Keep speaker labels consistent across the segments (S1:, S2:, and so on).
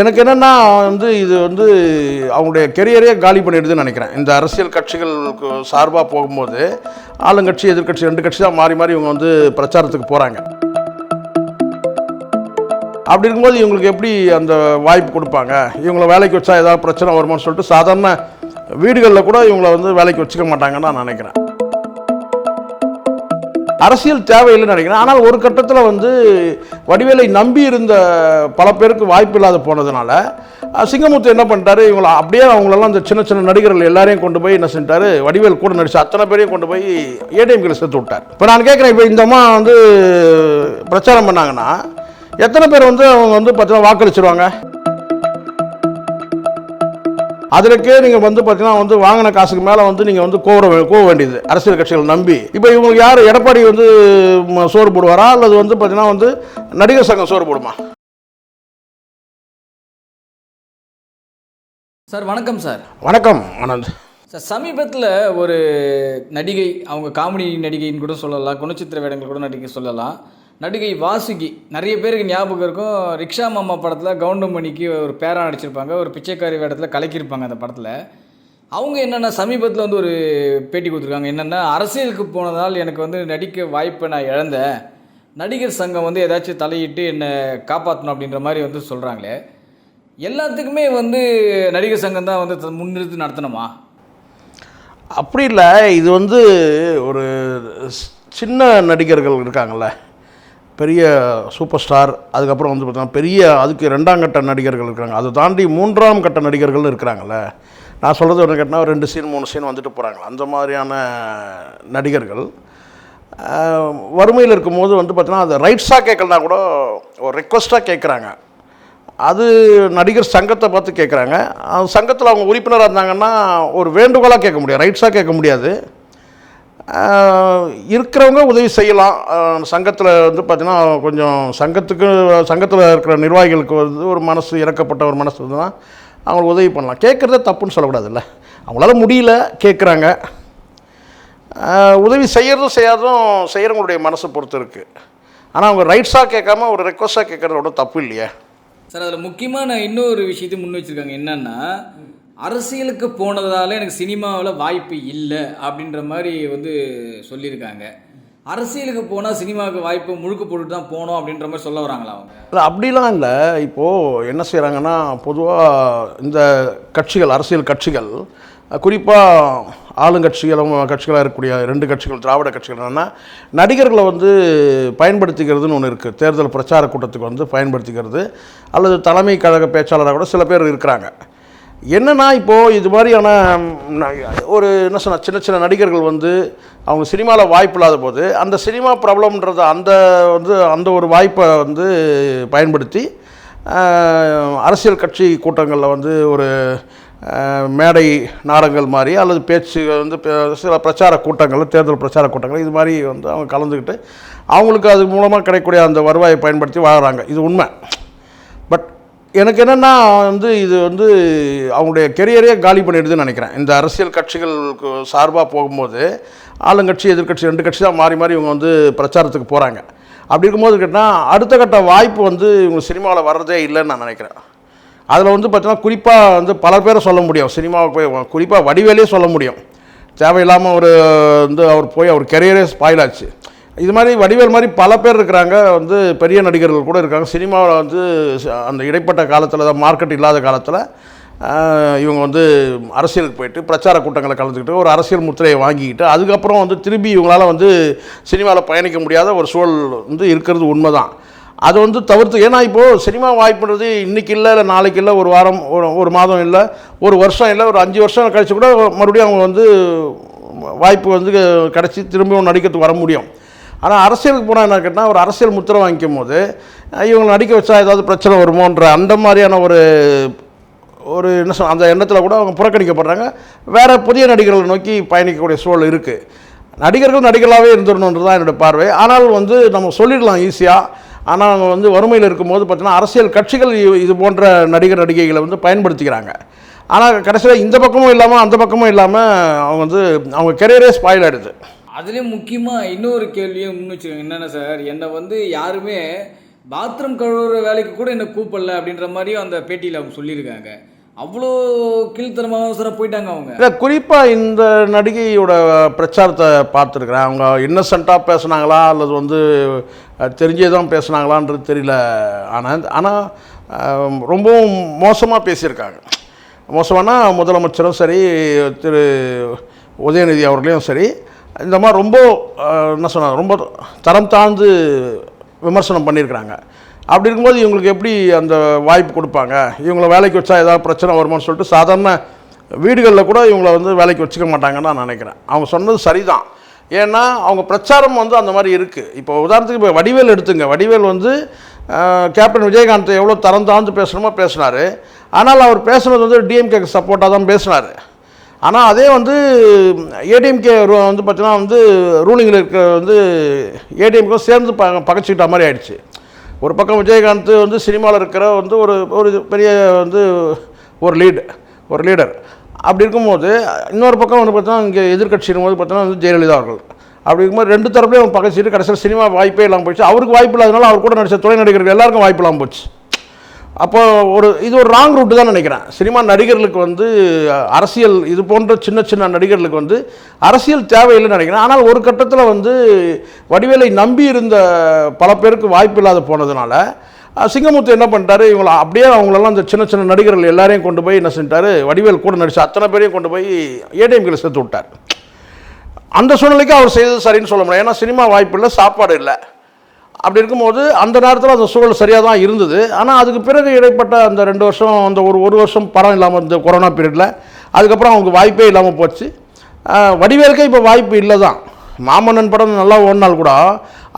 S1: எனக்கு என்னென்னா வந்து இது வந்து அவங்களுடைய கெரியரே காலி பண்ணிடுதுன்னு நினைக்கிறேன். இந்த அரசியல் கட்சிகளுக்கு சார்பாக போகும்போது ஆளுங்கட்சி எதிர்க்கட்சி ரெண்டு கட்சி தான் மாறி மாறி இவங்க வந்து பிரச்சாரத்துக்கு போகிறாங்க அப்படி இருக்கும்போது இவங்களுக்கு எப்படி அந்த வாய்ப்பு கொடுப்பாங்க? இவங்களை வேலைக்கு வச்சா ஏதாவது பிரச்சனை வருமான்னு சொல்லிட்டு சாதாரண வீடுகளில் கூட இவங்களை வந்து வேலைக்கு வச்சுக்க மாட்டாங்கன்னு நான் நினைக்கிறேன். அரசியல் தேவையில்லைன்னு நினைக்கிறேன். ஆனால் ஒரு கட்டத்தில் வந்து வடிவேலை நம்பி இருந்த பல பேருக்கு வாய்ப்பு இல்லாத போனதுனால சிங்கமுத்து என்ன பண்ணிட்டாரு? இவங்களை அப்படியே அவங்களெல்லாம் அந்த சின்ன சின்ன நடிகர்கள் எல்லாரையும் கொண்டு போய் என்ன செஞ்சிட்டாரு? வடிவேல் கூட நடிச்சு அத்தனை பேரையும் கொண்டு போய் ஏடிஎம்கில் சேர்த்து விட்டார். இப்போ நான் கேட்குறேன் இப்போ இந்த அம்மா வந்து பிரச்சாரம் பண்ணாங்கன்னா எத்தனை பேர் வந்து அவங்க வந்து பார்த்தீங்கன்னா வாக்களிச்சிருவாங்க? அதுலக்கே நீங்கள் வந்து பார்த்தீங்கன்னா வந்து வாங்கின காசுக்கு மேலே வந்து நீங்கள் வந்து கோவர வே- கோவ வேண்டியது. அரசியல் கட்சிகள் நம்பி. இப்போ இவங்களுக்கு யார் எடப்பாடி வந்து சோறு போடுவாரா? அல்லது வந்து பார்த்தீங்கன்னா வந்து நடிகர் சங்கம் சோறு போடுமா?
S2: சார் வணக்கம் சார்.
S1: வணக்கம் ஆனந்த்.
S2: சார் சமீபத்தில் ஒரு நடிகை அவங்க காமெடி நடிகைன்னு கூட சொல்லலாம் குணச்சித்திர வேடங்கள் கூட நடிகை சொல்லலாம். நடிகை வாசுகி. நிறைய பேருக்கு ஞாபகம் இருக்கும். ரிக்ஷா மாமா படத்தில் கவுண்டமணிக்கு ஒரு பேரா நடிச்சிருப்பாங்க. ஒரு பிச்சைக்காரி வேடத்தில் கலக்கியிருப்பாங்க அந்த படத்தில். அவங்க என்னென்னா சமீபத்தில் வந்து ஒரு பேட்டி கொடுத்துருக்காங்க. என்னென்னா அரசியலுக்கு போனதால் எனக்கு வந்து நடிக்க வாய்ப்பை நான் இழந்தேன். நடிகர் சங்கம் வந்து ஏதாச்சும் தலையிட்டு என்னை காப்பாற்றணும் அப்படின்ற மாதிரி வந்து சொல்கிறாங்களே எல்லாத்துக்குமே வந்து நடிகர் சங்கம் தான் வந்து த- முன்னிறுத்தி நடத்தணுமா?
S1: அப்படி இல்லை. இது வந்து ஒரு சின்ன நடிகர்கள் இருக்காங்கள்ல பெரிய சூப்பர் ஸ்டார் அதுக்கப்புறம் வந்து பார்த்தீங்கன்னா பெரிய அதுக்கு ரெண்டாம் கட்ட நடிகர்கள் இருக்காங்க. அதை தாண்டி மூன்றாம் கட்ட நடிகர்கள் இருக்கிறாங்கல்ல. நான் சொல்கிறது ஒன்று கேட்டால் ஒரு ரெண்டு சீன் மூணு சீன் வந்துட்டு போகிறாங்க அந்த மாதிரியான நடிகர்கள். வறுமையில் இருக்கும்போது வந்து பார்த்தீங்கன்னா அது ரைட்ஸாக கேட்கலனா கூட ஒரு ரெக்வஸ்ட்டாக கேட்குறாங்க. அது நடிகர் சங்கத்தை பார்த்து கேட்குறாங்க. அந்த சங்கத்தில் அவங்க உறுப்பினராக இருந்தாங்கன்னா ஒரு வேண்டுகோளாக கேட்க முடியாது. ரைட்ஸாக கேட்க முடியாது. இருக்கிறவங்க உதவி செய்யலாம். சங்கத்தில் வந்து பார்த்திங்கன்னா கொஞ்சம் சங்கத்துக்கு சங்கத்தில் இருக்கிற நிர்வாகிகளுக்கு வந்து ஒரு மனசு இறக்கப்பட்ட ஒரு மனசு இருந்ததுன்னா அவங்களுக்கு உதவி பண்ணலாம். கேட்குறத தப்புன்னு சொல்லக்கூடாதுல்ல. அவங்களால முடியல கேட்குறாங்க உதவி செய்கிறதும் செய்யாததும் செய்கிறவங்களுடைய மனசை பொறுத்து இருக்குது ஆனால் அவங்க ரைட்ஸாக கேட்காம ஒரு ரெக்வஸ்ட்டாக கேட்குறது ஒன்றும் தப்பு இல்லையா.
S2: சார் அதில் முக்கியமான இன்னொரு விஷயத்தை முன் வச்சுருக்காங்க. என்னென்னா அரசியலுக்கு போனதால எனக்கு சினிமாவில் வாய்ப்பு இல்லை அப்படின்ற மாதிரி வந்து சொல்லியிருக்காங்க. அரசியலுக்கு போனால் சினிமாவுக்கு வாய்ப்பு முழுக்க போட்டு தான் போனோம் அப்படின்ற மாதிரி சொல்ல வராங்களா அவங்க?
S1: இல்லை அப்படிலாம் இல்லை. இப்போது என்ன செய்கிறாங்கன்னா பொதுவாக இந்த கட்சிகள் அரசியல் கட்சிகள் குறிப்பாக ஆளுங்கட்சிகளும் கட்சிகளாக இருக்கக்கூடிய ரெண்டு கட்சிகள் திராவிட கட்சிகள் என்னென்னா நடிகர்களை வந்து பயன்படுத்திக்கிறதுன்னு ஒன்று இருக்குது தேர்தல் பிரச்சார கூட்டத்துக்கு வந்து பயன்படுத்திக்கிறது. அல்லது தலைமை கழக பேச்சாளராக கூட சில பேர் இருக்கிறாங்க. என்னன்னா இப்போது இது மாதிரியான ஒரு என்ன சொன்ன சின்ன சின்ன நடிகர்கள் வந்து அவங்க சினிமாவில் வாய்ப்பு இல்லாத போது அந்த சினிமா ப்ராப்ளம்ன்றத அந்த வந்து அந்த ஒரு வாய்ப்பை வந்து பயன்படுத்தி அரசியல் கட்சி கூட்டங்களில் வந்து ஒரு மேடை நாடகங்கள் மாதிரி அல்லது பேச்சு வந்து சில பிரச்சார கூட்டங்கள் தேர்தல் பிரச்சார கூட்டங்கள் இது மாதிரி வந்து அவங்க கலந்துக்கிட்டு அவங்களுக்கு அது மூலமாக கிடைக்கக்கூடிய அந்த வருவாயை பயன்படுத்தி வாழுறாங்க. இது உண்மை. எனக்கு என்னென்னா வந்து இது வந்து அவங்களுடைய கெரியரே காலி பண்ணிடுதுன்னு நினைக்கிறேன். இந்த அரசியல் கட்சிகளுக்கு சார்பாக போகும்போது ஆளுங்கட்சி எதிர்கட்சி ரெண்டு கட்சி தான் மாறி மாறி இவங்க வந்து பிரச்சாரத்துக்கு போகிறாங்க அப்படி இருக்கும்போது கேட்டால் அடுத்த கட்ட வாய்ப்பு வந்து இவங்க சினிமாவில் வர்றதே இல்லைன்னு நான் நினைக்கிறேன். அதில் வந்து பார்த்தீங்கன்னா குறிப்பாக வந்து பல பேரை சொல்ல முடியும். சினிமாவுக்கு போய் குறிப்பாக வடிவேலே சொல்ல முடியும். தேவையில்லாமல் ஒரு வந்து அவர் போய் அவர் கெரியரே ஸ்பாயில் ஆச்சு. இது மாதிரி வடிவேல் மாதிரி பல பேர் இருக்கிறாங்க. வந்து பெரிய நடிகர்கள் கூட இருக்காங்க. சினிமாவில் வந்து அந்த இடைப்பட்ட காலத்தில் தான் மார்க்கெட் இல்லாத காலத்தில் இவங்க வந்து அரசியலுக்கு போயிட்டு பிரச்சார கூட்டங்களை கலந்துக்கிட்டு ஒரு அரசியல் முத்திரையை வாங்கிக்கிட்டு அதுக்கப்புறம் வந்து திரும்பி இவங்களால் வந்து சினிமாவில் பயணிக்க முடியாத ஒரு சூழல் வந்து இருக்கிறது உண்மை தான் அதை வந்து தவிர்த்து ஏன்னா இப்போது சினிமா வாய்ப்புன்றது இன்றைக்கி இல்லை இல்லை நாளைக்கு இல்லை ஒரு வாரம் ஒரு ஒரு மாதம் இல்லை ஒரு வருஷம் இல்லை ஒரு அஞ்சு வருஷம் கழிச்சு கூட மறுபடியும் அவங்க வந்து வாய்ப்பு வந்து கிடச்சி திரும்பியும் நடிக்கிறதுக்கு வர முடியும். ஆனால் அரசியலுக்கு போனால் என்ன கேட்டால் ஒரு அரசியல் முத்திரை வாங்கிக்கும் போது இவங்களை நடிக்க வச்சா ஏதாவது பிரச்சனை வருமோன்ற அந்த மாதிரியான ஒரு ஒரு என்ன சொல் அந்த எண்ணத்தில் கூட அவங்க புறக்கணிக்கப்படுறாங்க. வேறு புதிய நடிகர்களை நோக்கி பயணிக்கக்கூடிய சூழல் இருக்குது நடிகர்கள் நடிகர்களாகவே இருந்துடணுன்றது தான் என்னோடய பார்வை. ஆனால் வந்து நம்ம சொல்லிடலாம் ஈஸியாக ஆனால் அவங்க வந்து வறுமையில் இருக்கும்போது பார்த்தீங்கன்னா அரசியல் கட்சிகள் இது போன்ற நடிகர் நடிகைகளை வந்து பயன்படுத்திக்கிறாங்க. ஆனால் கடைசியில் இந்த பக்கமும் இல்லாமல் அந்த பக்கமும் இல்லாமல் அவங்க வந்து அவங்க கெரியரே ஸ்பாயில் ஆகிடுது
S2: அதுலேயும் முக்கியமாக இன்னொரு கேள்வியும் முன் என்னென்ன சார் என்னை வந்து யாருமே பாத்ரூம் கழுவுற வேலைக்கு கூட என்னை கூப்பிடல அப்படின்ற மாதிரியும் அந்த பேட்டியில் அவங்க சொல்லியிருக்காங்க. அவ்வளோ கீழ்த்தனமாக அவசரம் போயிட்டாங்க அவங்க.
S1: இல்லை குறிப்பாக இந்த நடிகையோட பிரச்சாரத்தை பார்த்துருக்குறேன். அவங்க இன்னசென்ட்டாக பேசுனாங்களா? அல்லது வந்து தெரிஞ்சே தான் பேசுனாங்களான்றது தெரியல. ஆனால் ஆனால் ரொம்பவும் மோசமாக பேசியிருக்காங்க. மோசமானா முதலமைச்சரும் சரி திரு உதயநிதி அவர்களையும் சரி இந்த மாதிரி ரொம்ப என்ன சொன்னாங்க ரொம்ப தரம் தாழ்ந்து விமர்சனம் பண்ணியிருக்கிறாங்க. அப்படி இருக்கும்போது இவங்களுக்கு எப்படி அந்த வாய்ப்பு கொடுப்பாங்க? இவங்களை வேலைக்கு வச்சா ஏதாவது பிரச்சனை வருமான்னு சொல்லிட்டு சாதாரண வீடுகளில் கூட இவங்கள வந்து வேலைக்கு வச்சுக்க மாட்டாங்கன்னு நான் நினைக்கிறேன். அவங்க சொன்னது சரிதான். ஏன்னா அவங்க பிரச்சாரம் வந்து அந்த மாதிரி இருக்குது இப்போ உதாரணத்துக்கு இப்போ வடிவேல் எடுத்துங்க. வடிவேல் வந்து கேப்டன் விஜயகாந்த் எவ்வளோ தரம் தாழ்ந்து பேசணுமோ பேசினார். ஆனால் அவர் பேசுனது வந்து டிஎம்கேக்கு சப்போர்ட்டாக தான் பேசினார். ஆனால் அதே வந்து ஏடிஎம்கே வந்து பார்த்தீங்கன்னா வந்து ரூலிங்கில் இருக்க வந்து ஏடிஎம்கே சேர்ந்து ப பகச்சிக்கிட்ட மாதிரி ஆயிடுச்சு. ஒரு பக்கம் விஜயகாந்த் வந்து சினிமாவில் இருக்கிற வந்து ஒரு ஒரு பெரிய வந்து ஒரு லீடு ஒரு லீடர் அப்படி இருக்கும்போது இன்னொரு பக்கம் வந்து பார்த்தீங்கன்னா இங்கே எதிர்கட்சி போது பார்த்தீங்கன்னா வந்து ஜெயலலிதா அவர்கள். அப்படி இருக்கும்போது ரெண்டு தரப்புலையும் பகச்சிட்டு கடைசியில் சினிமா வாய்ப்பே இல்லாமல் போச்சு அவருக்கு வாய்ப்பு இல்லாதனால அவர் கூட நடித்த துணை நடிகர்கள் எல்லாருக்கும் வாய்ப்பு இல்லாமல் போச்சு. அப்போ ஒரு இது ஒரு ராங் ரூட்டு தான் நினைக்கிறேன். சினிமா நடிகர்களுக்கு வந்து அரசியல் இது போன்ற சின்ன சின்ன நடிகர்களுக்கு வந்து அரசியல் தேவையில்லைன்னு நினைக்கிறேன். ஆனால் ஒரு கட்டத்தில் வந்து வடிவேலை நம்பி இருந்த பல பேருக்கு வாய்ப்பு இல்லாத போனதுனால சிங்கமுத்து என்ன பண்ணிட்டாரு? இவங்களை அப்படியே அவங்களெல்லாம் அந்த சின்ன சின்ன நடிகர்கள் எல்லாரையும் கொண்டு போய் என்ன செஞ்சிட்டாரு? வடிவேல் கூட நடிச்சு அத்தனை பேரையும் கொண்டு போய் ஏடிஎம்கில் சேர்த்து விட்டார். அந்த சூழ்நிலைக்கு அவர் செய்தது சரின்னு சொல்ல முடியாது. ஏன்னா சினிமா வாய்ப்பு இல்லை சாப்பாடு இல்லை. அப்படி இருக்கும்போது அந்த நேரத்தில் அந்த சூழல் சரியாக தான் இருந்தது. ஆனால் அதுக்கு பிறகு இடைப்பட்ட அந்த ரெண்டு வருஷம் அந்த ஒரு ஒரு வருஷம் படம் இல்லாமல் இருந்த கொரோனா பீரியடில் அதுக்கப்புறம் அவங்களுக்கு வாய்ப்பே இல்லாமல் போச்சு. வடிவேலுக்கே இப்போ வாய்ப்பு இல்லை தான் மாமன்னன் படம் நல்லா ஓடினால் கூட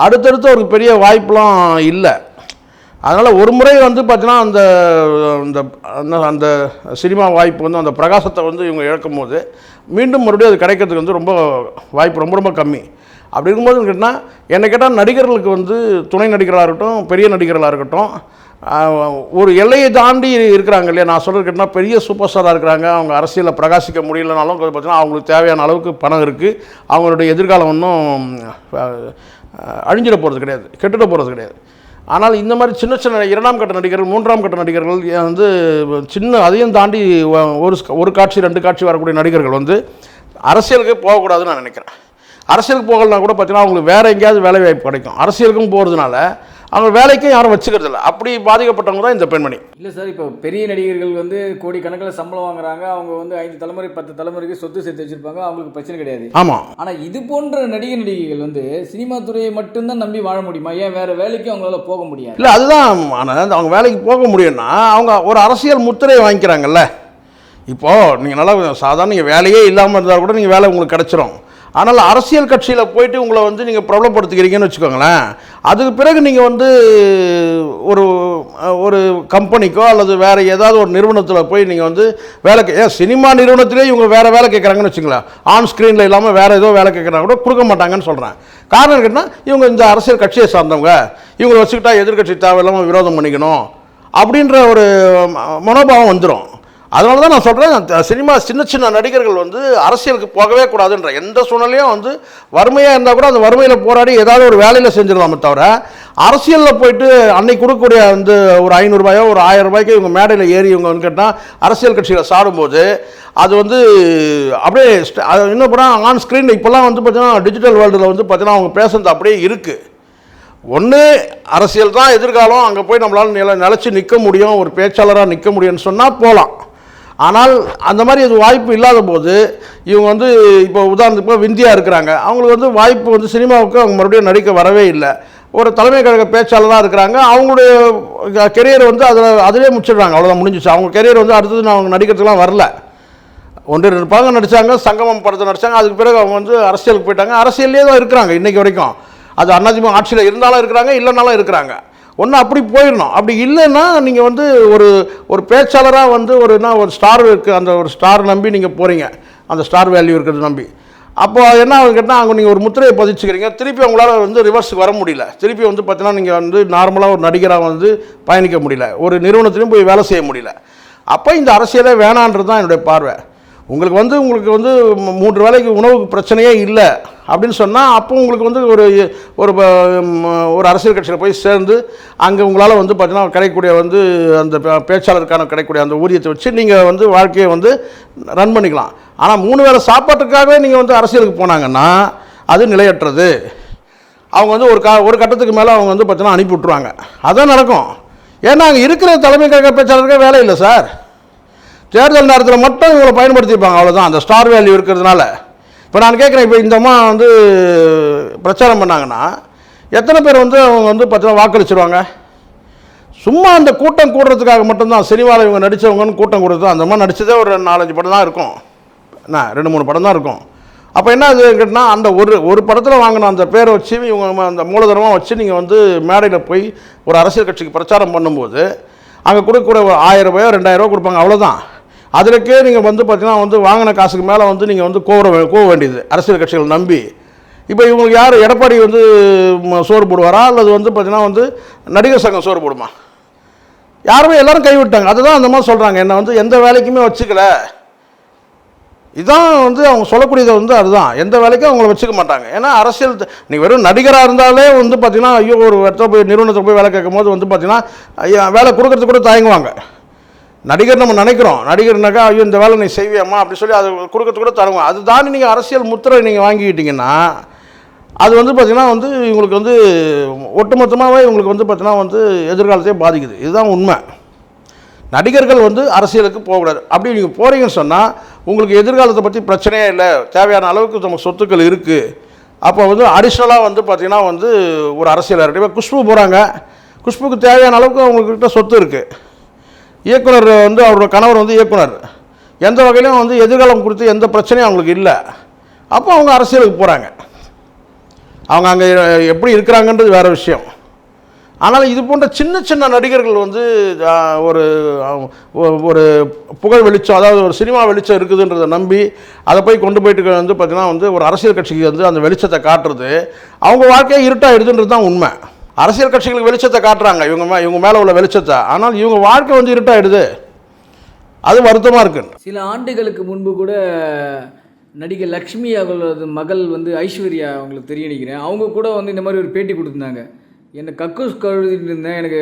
S1: அடுத்தடுத்து அவருக்கு பெரிய வாய்ப்புலாம் இல்லை. அதனால் ஒரு முறை வந்து பார்த்தீங்கன்னா அந்த அந்த அந்த- அந்த சினிமா வாய்ப்பு வந்து அந்த பிரகாசத்தை வந்து இவங்க இழக்கும் போது மீண்டும் மறுபடியும் அது கிடைக்கிறதுக்கு வந்து ரொம்ப வாய்ப்பு ரொம்ப ரொம்ப கம்மி. அப்படி இருக்கும்போது கேட்டால் என்னை கேட்டால் நடிகர்களுக்கு வந்து துணை நடிகர்களாக இருக்கட்டும் பெரிய நடிகர்களாக இருக்கட்டும் ஒரு எல்லையை தாண்டி இருக்கிறாங்க இல்லையா? நான் சொல்கிறது கேட்டால் பெரிய சூப்பர் ஸ்டாராக இருக்கிறாங்க. அவங்க அரசியலில் பிரகாசிக்க முடியலனாலும் பார்த்தீங்கன்னா அவங்களுக்கு தேவையான அளவுக்கு பணம் இருக்குது அவங்களுடைய எதிர்காலம் ஒன்றும் அழிஞ்சிட போகிறது கிடையாது. கெட்டுட போகிறது கிடையாது. ஆனால் இந்த மாதிரி சின்ன சின்ன இரண்டாம் கட்ட நடிகர்கள் மூன்றாம் கட்ட நடிகர்கள் வந்து சின்ன அதையும் தாண்டி ஒரு ஒரு காட்சி ரெண்டு காட்சி வரக்கூடிய நடிகர்கள் வந்து அரசியலுக்கு போகக்கூடாதுன்னு நான் நினைக்கிறேன். அரசியலுக்கு போகலனா கூட பார்த்தீங்கன்னா அவங்களுக்கு வேறு எங்கேயாவது வேலை வாய்ப்பு கிடைக்கும். அரசியலுக்கும் போகிறதுனால அவங்க வேலைக்கும் யாரும் வச்சுக்கிறது இல்லை. அப்படி பாதிக்கப்பட்டவங்க தான் இந்த பெண்மணி.
S2: இல்லை சார் இப்போ பெரிய நடிகர்கள் வந்து கோடி கணக்கில் சம்பளம் வாங்குறாங்க. அவங்க வந்து ஐந்து தலைமுறை பத்து தலைமுறைக்கு சொத்து சேர்த்து வச்சிருப்பாங்க. அவங்களுக்கு பிரச்சனை கிடையாது.
S1: ஆமாம்
S2: ஆனால் இது போன்ற நடிகை நடிகைகள் வந்து சினிமா துறையை மட்டும்தான் நம்பி வாழ முடியுமா? ஏன் வேற வேலைக்கு அவங்களால போக முடியாது?
S1: இல்லை அதுதான் ஆனால் அவங்க வேலைக்கு போக முடியும்னா அவங்க ஒரு அரசியல் முத்திரையை வாங்கிக்கிறாங்கல்ல. இப்போது நீங்கள் நல்லா சாதாரண நீங்கள் வேலையே இல்லாமல் இருந்தால் கூட நீங்கள் வேலை உங்களுக்கு கிடச்சிரும். ஆனால் அரசியல் கட்சியில் போயிட்டு உங்களை வந்து நீங்கள் பிரபலப்படுத்திக்கிறீங்கன்னு வச்சுக்கோங்களேன். அதுக்கு பிறகு நீங்கள் வந்து ஒரு ஒரு கம்பெனிக்கோ அல்லது வேறு ஏதாவது ஒரு நிறுவனத்தில் போய் நீங்கள் வந்து வேலை ஏன் சினிமா நிறுவனத்திலே இவங்க வேறு வேலை கேட்குறாங்கன்னு வச்சுங்களேன் ஆன் ஸ்க்ரீனில் இல்லாமல் வேறு ஏதோ வேலை கேட்குறாங்க கூட கொடுக்க மாட்டாங்கன்னு சொல்கிறேன் காரணம் கேட்டால் இவங்க இந்த அரசியல் கட்சியை சார்ந்தவங்க. இவங்களை வச்சுக்கிட்டா எதிர்க்கட்சி தேவையில்லாமல் விரோதம் பண்ணிக்கணும். அப்படின்ற ஒரு மனோபாவம் வந்துடும் அதனால தான் நான் சொல்கிறேன் சினிமா சின்ன சின்ன நடிகர்கள் வந்து அரசியலுக்கு போகவே கூடாதுன்ற எந்த சூழ்நிலையும் வந்து வறுமையாக இருந்தால் கூட அந்த வறுமையில் போராடி ஏதாவது ஒரு வேலையில் செஞ்சிடலாமே தவிர அரசியலில் போயிட்டு அன்னைக்கு கொடுக்கக்கூடிய வந்து ஒரு ஐநூறுரூபாயோ ஒரு ஆயிரம் ரூபாய்க்கு இவங்க மேடையில் ஏறி இவங்க வந்து கேட்டால் அரசியல் கட்சியில் சாடும்போது அது வந்து அப்படியே அது இன்னும் போனால் ஆன் ஸ்க்ரீன் இப்போல்லாம் வந்து பார்த்தீங்கன்னா டிஜிட்டல் வேர்ல்டில் வந்து பார்த்தீங்கன்னா அவங்க பேசுறது அப்படியே இருக்குது ஒன்று அரசியல் தான் எதிர்காலம் அங்கே போய் நம்மளால் நில நிலச்சி நிற்க முடியும் ஒரு பேச்சாளராக நிற்க முடியும்னு சொன்னால் போகலாம் ஆனால் அந்த மாதிரி அது வாய்ப்பு இல்லாத போது இவங்க வந்து இப்போ உதாரணத்துக்கு விந்தியாக விந்தியா இருக்கிறாங்க. அவங்களுக்கு வந்து வாய்ப்பு வந்து சினிமாவுக்கு அவங்க மறுபடியும் நடிக்க வரவே இல்லை. ஒரு தலைமை கழக பேச்சாளராக இருக்கிறாங்க. அவங்களுடைய கெரியர் வந்து அதில் அதிலே முடிச்சிடுறாங்க. அவ்வளோதான் முடிஞ்சிச்சு. அவங்க கெரியர் வந்து அடுத்தது நான் அவங்க நடிக்கிறதுக்கெலாம் வரல. ஒன்று ரெண்டு பாகம் நடித்தாங்க சங்கமம் படத்தை நடித்தாங்க அதுக்கு பிறகு அவங்க வந்து அரசியலுக்கு போயிட்டாங்க. அரசியல்லே தான் இருக்கிறாங்க இன்றைக்கி வரைக்கும். அது அண்ணாதிமுக ஆட்சியில் இருந்தாலும் இருக்கிறாங்க இல்லைனாலும் இருக்கிறாங்க. ஒன்று அப்படி போயிடணும். அப்படி இல்லைன்னா நீங்கள் வந்து ஒரு ஒரு பேச்சாளராக வந்து ஒரு என்ன ஒரு ஸ்டார் இருக்குது அந்த ஒரு ஸ்டார் நம்பி நீங்கள் போகிறீங்க அந்த ஸ்டார் வேல்யூ இருக்கிறது நம்பி. அப்போ என்ன ஆகுது கேட்டால் அங்கே நீங்கள் ஒரு முத்திரையை பதிச்சுக்கிறீங்க. திருப்பி உங்களால் வந்து ரிவர்ஸுக்கு வர முடியல. திருப்பி வந்து பார்த்தீங்கன்னா நீங்கள் வந்து நார்மலாக ஒரு நடிகராக வந்து பயணிக்க முடியல. ஒரு நிறுவனத்திலையும் போய் வேலை செய்ய முடியல. அப்போ இந்த அரசியலே வேணான்றது தான் என்னுடைய பார்வை. உங்களுக்கு வந்து உங்களுக்கு வந்து மூன்று வேலைக்கு உணவுக்கு பிரச்சனையே இல்லை. அப்படின்னு சொன்னால் அப்போ உங்களுக்கு வந்து ஒரு ஒரு ப- ஒரு அரசியல் கட்சியில் போய் சேர்ந்து அங்கே உங்களால் வந்து பார்த்தீங்கன்னா கிடைக்கக்கூடிய வந்து அந்த பே- பேச்சாளருக்கான கிடைக்கக்கூடிய அந்த ஊதியத்தை வச்சு நீங்கள் வந்து வாழ்க்கையை வந்து ரன் பண்ணிக்கலாம். ஆனால் மூணு வேளை சாப்பாட்டுக்காகவே நீங்கள் வந்து அரசியலுக்கு போனாங்கன்னா அது நிலையற்றது. அவங்க வந்து ஒரு கா ஒரு கட்டத்துக்கு மேலே அவங்க வந்து பார்த்தீங்கன்னா அனுப்பி விட்ருவாங்க அதான் நடக்கும். ஏன்னா அங்கே இருக்கிற தலைமை கழக பேச்சாளருக்கே வேலை இல்லை சார். தேர்தல் நேரத்தில் மட்டும் இவங்களை பயன்படுத்திப்பாங்க அவ்வளோதான் அந்த ஸ்டார் வேல்யூ இருக்கிறதுனால. இப்போ நான் கேட்குறேன் இப்போ இந்த அம்மா வந்து பிரச்சாரம் பண்ணாங்கன்னா எத்தனை பேர் வந்து அவங்க வந்து பார்த்தீங்கன்னா வாக்களிச்சிருவாங்க? சும்மா அந்த கூட்டம் கூடுறதுக்காக மட்டும்தான் சினிமாவில் இவங்க நடித்தவங்கன்னு கூட்டம் கூடுறது அந்த மாதிரி நடித்ததே ஒரு நாலஞ்சு படம் தான் இருக்கும். என்ன ரெண்டு மூணு படம் தான் இருக்கும். அப்போ என்ன அது கேட்டால் அந்த ஒரு ஒரு படத்தில் வாங்கின அந்த பேரை வச்சு இவங்க அந்த மூலதனமாக வச்சு நீங்கள் வந்து மேடையில் போய் ஒரு அரசியல் கட்சிக்கு பிரச்சாரம் பண்ணும்போது அங்கே கொடுக்கக்கூடிய ஒரு ஆயிரம் ரூபாயோ ரெண்டாயிரம் ரூபா கொடுப்பாங்க. அவ்வளோதான் அதற்கே நீங்கள் வந்து பார்த்தீங்கன்னா வந்து வாங்கின காசுக்கு மேலே வந்து நீங்கள் வந்து கோவ கோவ வேண்டியது. அரசியல் கட்சிகள் நம்பி. இப்போ இவங்களுக்கு யார் எடப்பாடி வந்து சோறு போடுவாரா? அல்லது வந்து பார்த்தீங்கன்னா வந்து நடிகர் சங்கம் சோறு போடுமா? யாருமே எல்லாரும் கைவிட்டாங்க. அதுதான் அந்த மாதிரி சொல்கிறாங்க என்னை வந்து எந்த வேலைக்குமே வச்சுக்கல. இதுதான் வந்து அவங்க சொல்லக்கூடியது வந்து அதுதான். எந்த வேலைக்கும் அவங்கள வச்சுக்க மாட்டாங்க. ஏன்னா அரசியல் நீ வெறும் நடிகராக இருந்தாலே வந்து பார்த்தீங்கன்னா ஐயோ ஒரு இடத்துல போய் நிறுவனத்தில் போய் வேலை கேட்கும் போது வந்து பார்த்தீங்கன்னா வேலை கொடுக்கறதுக்கு கூட தயங்குவாங்க. நடிகர் நம்ம நினைக்கிறோம். நடிகர்னாக்கா ஐயோ இந்த வேலை நீ செய்வியம்மா அப்படி சொல்லி அது கொடுக்கறது கூட தருவோம் அது தாண்டி நீங்கள் அரசியல் முத்திரை நீங்கள் வாங்கிக்கிட்டீங்கன்னா அது வந்து பார்த்திங்கன்னா வந்து இவங்களுக்கு வந்து ஒட்டுமொத்தமாகவே இவங்களுக்கு வந்து பார்த்தீங்கன்னா வந்து எதிர்காலத்தையே பாதிக்குது. இதுதான் உண்மை. நடிகர்கள் வந்து அரசியலுக்கு போகக்கூடாது. அப்படி நீங்கள் போகிறீங்கன்னு சொன்னால் உங்களுக்கு எதிர்காலத்தை பற்றி பிரச்சனையே இல்லை. தேவையான அளவுக்கு நம்ம சொத்துக்கள் இருக்குது அப்போ வந்து அடிஷ்னலாக வந்து பார்த்திங்கன்னா வந்து ஒரு அரசியல் இப்போ குஷ்பு போகிறாங்க குஷ்புக்கு தேவையான அளவுக்கு அவங்கக்கிட்ட சொத்து இருக்குது இயக்குனர் வந்து அவரோட கணவர் வந்து இயக்குனர். எந்த வகையிலும் வந்து எதிர்காலம் குறித்து எந்த பிரச்சனையும் அவங்களுக்கு இல்லை. அப்போ அவங்க அரசியலுக்கு போகிறாங்க அவங்க அங்கே எப்படி இருக்கிறாங்கன்றது வேறு விஷயம். ஆனால் இது போன்ற சின்ன சின்ன நடிகர்கள் வந்து ஒரு ஒரு புகழ் வெளிச்சம் அதாவது ஒரு சினிமா வெளிச்சம் இருக்குதுன்றதை நம்பி அதை போய் கொண்டு போயிட்டு வந்து பார்த்திங்கன்னா வந்து ஒரு அரசியல் கட்சிக்கு வந்து அந்த வெளிச்சத்தை காட்டுறது அவங்க வாழ்க்கையை இருட்டாகிடுதுன்றது தான் உண்மை. அரசியல் கட்சிகளுக்கு வெளிச்சத்தை காட்டுறாங்க. இவங்க இவங்க மேலே உள்ள வெளிச்சத்தை. ஆனால் இவங்க வாழ்க்கை வந்து இருட்டாயிடுது அது வருத்தமாக இருக்கு
S2: சில ஆண்டுகளுக்கு முன்பு கூட நடிகை லக்ஷ்மி அவர்களது மகள் வந்து ஐஸ்வர்யா அவங்களுக்கு தெரிய நினைக்கிறேன். அவங்க கூட வந்து இந்த மாதிரி ஒரு பேட்டி கொடுத்துருந்தாங்க. என்னை கக்கூஸ் கழுவிட்டு இருந்தேன். எனக்கு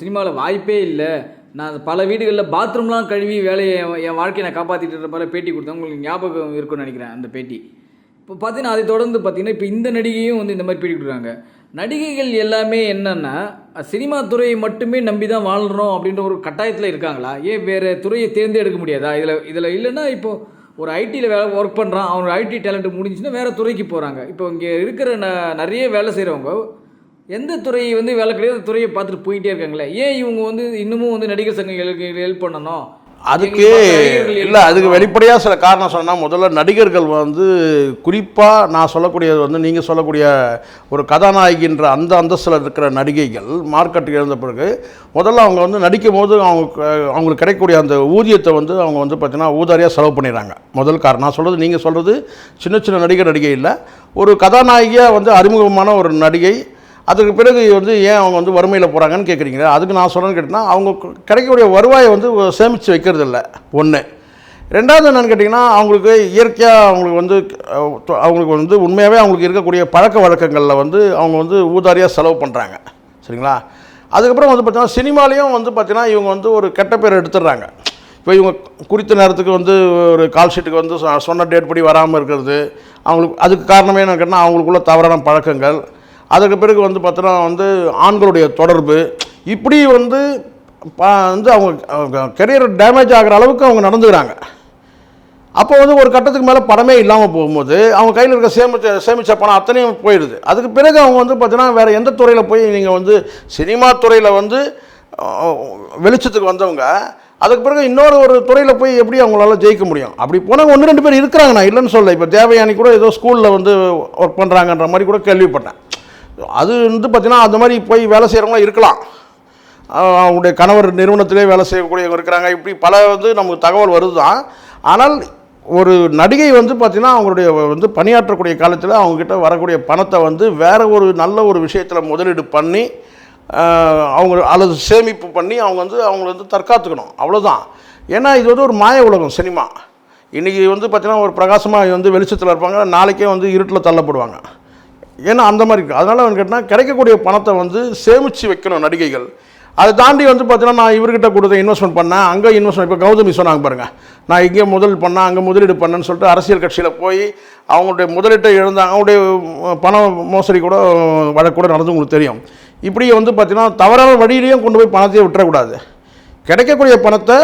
S2: சினிமாவில் வாய்ப்பே இல்லை. நான் பல வீடுகளில் பாத்ரூம்லாம் கழுவி வேலையை என் வாழ்க்கையை நான் காப்பாற்றிட்டு இருந்த மாதிரி பேட்டி கொடுத்தேன். உங்களுக்கு ஞாபகம் இருக்கும்னு நினைக்கிறேன் அந்த பேட்டி. இப்போ பார்த்தீங்கன்னா அதை தொடர்ந்து பார்த்தீங்கன்னா இப்போ இந்த நடிகையும் வந்து இந்த மாதிரி பேட்டி கொடுக்குறாங்க. நடிகைகள் எல்லாமே என்னென்னா சினிமா துறையை மட்டுமே நம்பி தான் வாழ்கிறோம் அப்படின்ற ஒரு கட்டாயத்தில் இருக்காங்களா? ஏன் வேறு துறையை தேர்ந்தெடுக்க முடியாதா? இதில் இதில் இல்லைன்னா இப்போது ஒரு ஐடியில் வேலை ஒர்க் பண்ணுறான் அவனோட ஐடி டேலண்ட் முடிஞ்சுன்னா வேறு துறைக்கு போகிறாங்க இப்போ இங்கே இருக்கிற ந நிறைய வேலை செய்கிறவங்க எந்த துறையை வந்து வேலை கிடையாது துறையை பார்த்துட்டு போயிட்டே இருக்காங்களே? ஏன் இவங்க வந்து இன்னமும் வந்து நடிகர் சங்கங்களுக்கு ஹெல்ப் பண்ணணும்?
S1: அதுக்கு இல்லை அதுக்கு வெளிப்படையாக சில காரணம் சொன்னால் முதல்ல நடிகர்கள் வந்து குறிப்பாக நான் சொல்லக்கூடியது வந்து நீங்கள் சொல்லக்கூடிய ஒரு கதாநாயகின்ற அந்த அந்தஸ்தில் இருக்கிற நடிகைகள் மார்க்கெட்டுக்கு எழுந்த பிறகு முதல்ல அவங்க வந்து நடிக்கும் போது அவங்க அவங்களுக்கு கிடைக்கக்கூடிய அந்த ஊதியத்தை வந்து அவங்க வந்து பார்த்தீங்கன்னா ஊதாரியாக செலவு பண்ணிடுறாங்க. முதல் காரணம். நான் சொல்கிறது நீங்கள் சொல்கிறது சின்ன சின்ன நடிகர் நடிகை இல்லை. ஒரு கதாநாயகியாக வந்து அறிமுகமான ஒரு நடிகை அதுக்கு பிறகு வந்து ஏன் அவங்க வந்து வறுமையில் போகிறாங்கன்னு கேட்குறீங்க அதுக்கு நான் சொல்கிறேன்னு கேட்டிங்கன்னா அவங்க கிடைக்கக்கூடிய வருவாயை வந்து சேமித்து வைக்கிறது இல்லை ஒன்று ரெண்டாவது என்னென்னு கேட்டிங்கன்னா அவங்களுக்கு இயற்கையாக அவங்களுக்கு வந்து அவங்களுக்கு வந்து உண்மையாகவே அவங்களுக்கு இருக்கக்கூடிய பழக்க வழக்கங்களில் வந்து அவங்க வந்து ஊதாரியாக செலவு பண்ணுறாங்க சரிங்களா? அதுக்கப்புறம் வந்து பார்த்தீங்கன்னா சினிமாலேயும் வந்து பார்த்திங்கன்னா இவங்க வந்து ஒரு கெட்ட பேர் எடுத்துடுறாங்க. இப்போ இவங்க குறித்த நேரத்துக்கு வந்து ஒரு கால் ஷீட்டுக்கு வந்து சொ- சொன்ன டேட் படி வராமல் இருக்கிறது. அவங்களுக்கு அதுக்கு காரணமே என்ன கேட்டால் அவங்களுக்குள்ள தவறான பழக்கங்கள். அதுக்கு பிறகு வந்து பார்த்தோன்னா வந்து ஆண்களுடைய தொடர்பு. இப்படி வந்து வந்து அவங்க கெரியர் டேமேஜ் ஆகிற அளவுக்கு அவங்க நடந்துக்கிறாங்க. அப்போ வந்து ஒரு கட்டத்துக்கு மேலே பணமே இல்லாமல் போகும்போது அவங்க கையில் இருக்க சேமிச்ச சேமித்த பணம் அத்தனையும் போயிடுது. அதுக்கு பிறகு அவங்க வந்து பார்த்தீங்கன்னா வேறு எந்த துறையில் போய் நீங்கள் வந்து சினிமா துறையில் வந்து வெளிச்சத்துக்கு வந்தவங்க அதுக்கு பிறகு இன்னொரு ஒரு துறையில் போய் எப்படி அவங்களால ஜெயிக்க முடியும்? அப்படி போனால் ஒன்று ரெண்டு பேர் இருக்கிறாங்க. நான் இல்லைன்னு சொல்ல இப்போ தேவயானி கூட ஏதோ ஸ்கூலில் வந்து ஒர்க் பண்ணுறாங்கன்ற மாதிரி கூட கேள்விப்பட்டேன். அது வந்து பார்த்திங்கன்னா அந்த மாதிரி போய் வேலை செய்கிறவங்களும் இருக்கலாம். அவங்களுடைய கணவர் நிறுவனத்திலே வேலை செய்யக்கூடியவங்க இருக்கிறாங்க. இப்படி பல வந்து நமக்கு தகவல் வருது தான் ஆனால் ஒரு நடிகை வந்து பார்த்திங்கன்னா அவங்களுடைய வந்து பணியாற்றக்கூடிய காலத்தில் அவங்கக்கிட்ட வரக்கூடிய பணத்தை வந்து வேறு ஒரு நல்ல ஒரு விஷயத்தில் முதலீடு பண்ணி அவங்க அல்லது சேமிப்பு பண்ணி அவங்க வந்து அவங்கள வந்து தற்காத்துக்கணும். அவ்வளோதான் ஏன்னா இது வந்து ஒரு மாய உலகம் சினிமா. இன்றைக்கி வந்து பார்த்திங்கன்னா ஒரு பிரகாசமாக வந்து வெளிச்சத்தில் இருப்பாங்க. நாளைக்கே வந்து இருட்டில் தள்ளப்படுவாங்க. ஏன்னா அந்த மாதிரி இருக்குது அதனால் வந்து கேட்டால் கிடைக்கக்கூடிய பணத்தை வந்து சேமித்து வைக்கணும் நடிகைகள். அதை தாண்டி வந்து பார்த்தீங்கன்னா நான் இவர்கிட்ட கொடுத்த இன்வெஸ்ட்மெண்ட் பண்ணேன் அங்கே இன்வெஸ்ட்மெண்ட் இப்போ கௌதமி சொன்னாங்க பாருங்கள் நான் இங்கே முதல் பண்ணேன் அங்கே முதலீடு பண்ணேன்னு சொல்லிட்டு அரசியல் கட்சியில் போய் அவங்களுடைய முதலீட்டை இழந்தாங்க அவங்களுடைய பண மோசடி கூட வழக்கு கூட நடந்து உங்களுக்கு தெரியும். இப்படி வந்து பார்த்தீங்கன்னா தவறான வழியிலையும் கொண்டு போய் பணத்தையே விட்டுறக்கூடாது. கிடைக்கக்கூடிய பணத்தை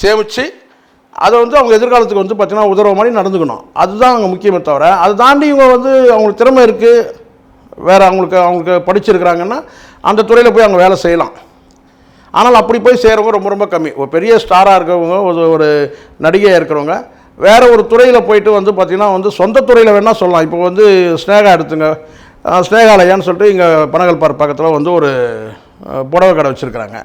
S1: சேமித்து அதை வந்து அவங்க எதிர்காலத்துக்கு வந்து பார்த்திங்கன்னா உதவுற மாதிரி நடந்துக்கணும். அதுதான் அவங்க முக்கியமே தவிர அதை தாண்டி இவங்க வந்து அவங்களுக்கு திறமை இருக்குது வேறு அவங்களுக்கு அவங்களுக்கு படிச்சிருக்கிறாங்கன்னா அந்த துறையில் போய் அவங்க வேலை செய்யலாம். ஆனால் அப்படி போய் செய்கிறவங்க ரொம்ப ரொம்ப கம்மி. ஒரு பெரிய ஸ்டாராக இருக்கிறவங்க ஒரு ஒரு நடிகையாக இருக்கிறவங்க வேறு ஒரு துறையில் போயிட்டு வந்து பார்த்திங்கன்னா வந்து சொந்த துறையில் வேணால் சொல்லலாம். இப்போ வந்து ஸ்னேகா எடுத்துங்க. ஸ்னேகாலயான்னு சொல்லிட்டு இங்கே பனகல்பாக்கு பக்கத்தில் வந்து ஒரு புடவை கடை வச்சுருக்கிறாங்க.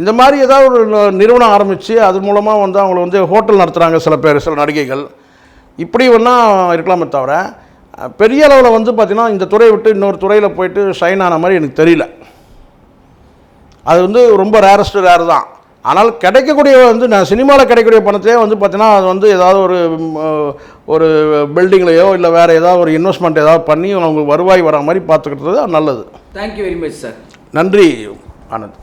S1: இந்த மாதிரி ஏதாவது ஒரு நிறுவனம் ஆரம்பித்து அது மூலமாக வந்து அவங்கள வந்து ஹோட்டல் நடத்துகிறாங்க சில பேர் சில நடிகைகள். இப்படி ஒன்றா இருக்கலாமே தவிர பெரிய அளவில் வந்து பார்த்திங்கன்னா இந்த துறையை விட்டு இன்னொரு துறையில் போயிட்டு ஷைன் ஆன மாதிரி எனக்கு தெரியல. அது வந்து ரொம்ப ரேரஸ்ட் ரேர் தான். ஆனால் கிடைக்கக்கூடிய வந்து நான் சினிமாவில் கிடைக்கக்கூடிய பணத்தையே வந்து பார்த்தீங்கன்னா அது வந்து ஏதாவது ஒரு ஒரு பில்டிங்லையோ இல்லை வேறு ஏதாவது ஒரு இன்வெஸ்ட்மெண்ட் ஏதாவது பண்ணி அவங்களுக்கு வருவாய் வர மாதிரி பார்த்துக்கிட்டது நல்லது.
S2: தேங்க்யூ வெரி மச் சார்
S1: நன்றி ஆனந்த்.